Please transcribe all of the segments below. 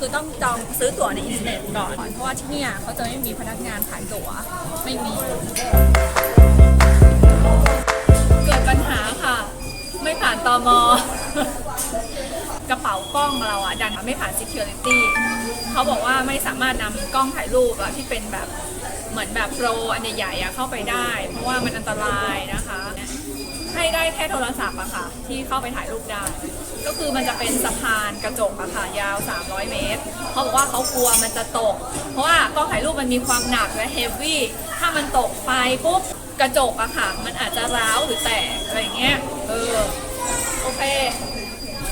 คือต้องจองซื้อตั๋วในอินเทอร์เน็ตก่อน เพราะว่าที่เนี่ยเขาจะไม่มีพนักงานขายตั๋วไม่มี เกิดปัญหาค่ะ ไม่ผ่านตอมกระเป๋ากล้องเราอะดันไม่ผ่าน security เขาบอกว่าไม่สามารถนำกล้องถ่ายรูปอะที่เป็นแบบเหมือนแบบโปรอันใหญ่ๆอะเข้าไปได้ เพราะว่ามันอันตรายนะ ให้ได้แค่โทรศัพท์อะค่ะ ที่เข้าไปถ่ายรูปได้ ก็คือมันจะเป็นสะพานกระจกอะค่ะยาว 300 เมตรเขาบอกว่าเขากลัวมันจะตก เพราะว่ากล้องถ่ายรูปมันมีความหนักและเฮฟวี่ถ้ามันตกไปปุ๊บกระจกอะค่ะ มันอาจจะร้าวหรือแตกอะไรเงี้ยเออโอเค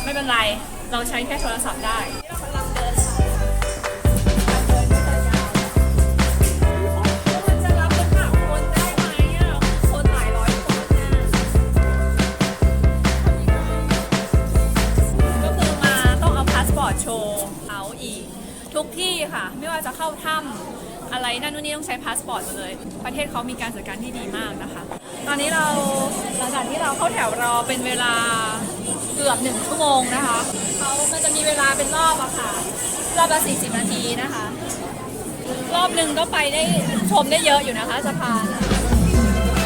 ไม่เป็นไร เราใช้แค่โทรศัพท์ได้ ทุกที่ค่ะ ไม่ว่าจะเข้าถ้ำอะไรนั่นนู่นนี่ต้องใช้พาสปอร์ตหมดเลย ประเทศเขามีการจัดการที่ดีมากนะคะ ตอนนี้เราหลังจากที่เราเข้าแถวรอเป็นเวลาเกือบหนึ่งชั่วโมงนะคะเขามันจะมีเวลาเป็นรอบอะค่ะ รอบละ40 นาทีนะคะ รอบหนึ่งก็ไปได้ชมได้เยอะอยู่นะคะสะพาน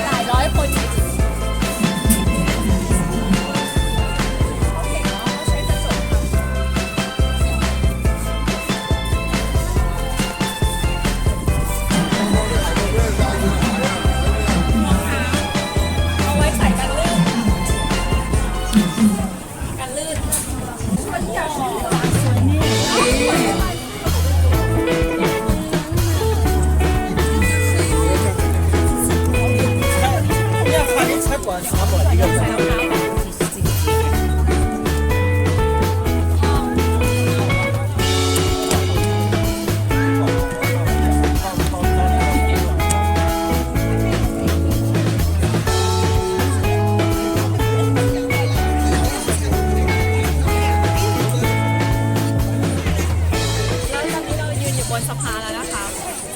หลายร้อยคน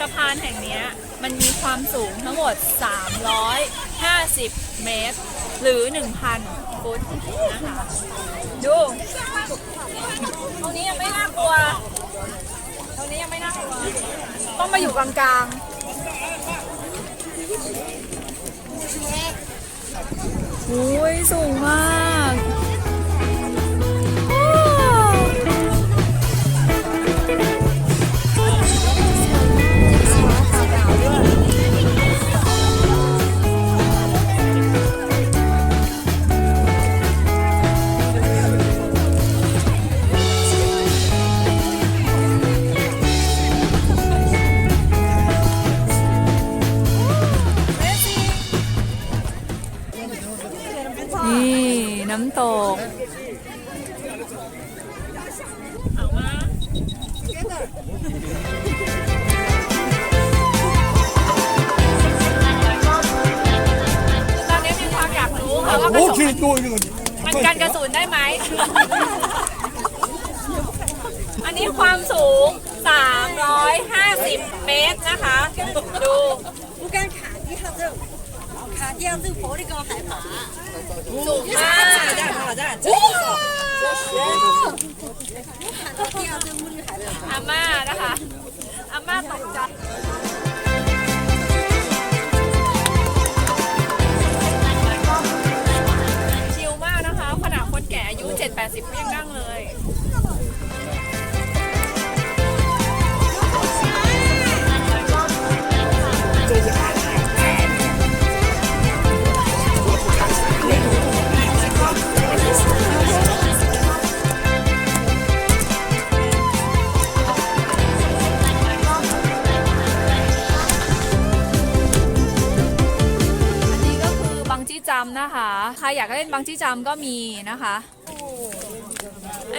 ะพานแห่งนี้มันมีความสูงทั้งหมด 350 เมตร หรือ 1,000 ฟุตนะคะ ดูตรงนี้ยังไม่น่ากลัวตรงนี้ยังไม่น่ากลัว ต้องมาอยู่กลางๆโอ้ยสูงมากำตก เอามา ตอนนี้มีความอยากรู้ค่ะว่ากระ 我 สุ 可 น 以多一个。 มันกันกระสุนได้ไหม อันนี้ความสูง 350 เมตรนะคะ ดู 不敢看底下走，看底下走坡的更害怕。 สูงมาก อาม่านะคะ อาม่าตกใจ ใครอยากเล่นบังจี้จัมก็มีนะคะ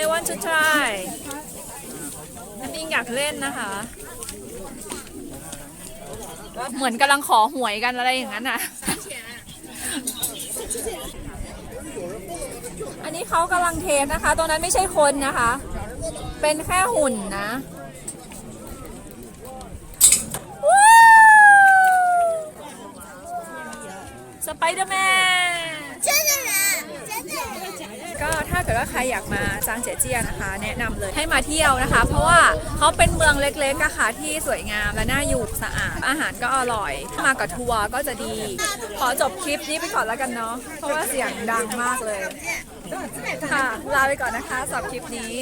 I want to try น้ำปิงอยากเล่นนะคะ เหมือนกำลังขอหวยกันอะไรอย่างนั้นอะ อันนี้เขากำลังเทสนะคะ ตรงนั้นไม่ใช่คนนะคะ เป็นแค่หุ่นนะสไปเดอร์แมน ก็ถ้าเกิดว่าใครอยากมาจางเจียเจียนะคะ แนะนำเลยให้มาเที่ยวนะคะ เพราะว่าเขาเป็นเมืองเล็กๆอะค่ะที่สวยงามและน่าอยู่สะอาดอาหารก็อร่อย มากับทัวร์ก็จะดี ขอจบคลิปนี้ไปก่อนแล้วกันเนาะเพราะว่าเสียงดังมากเลย ค่ะลาไปก่อนนะคะสำหรับคลิปนี้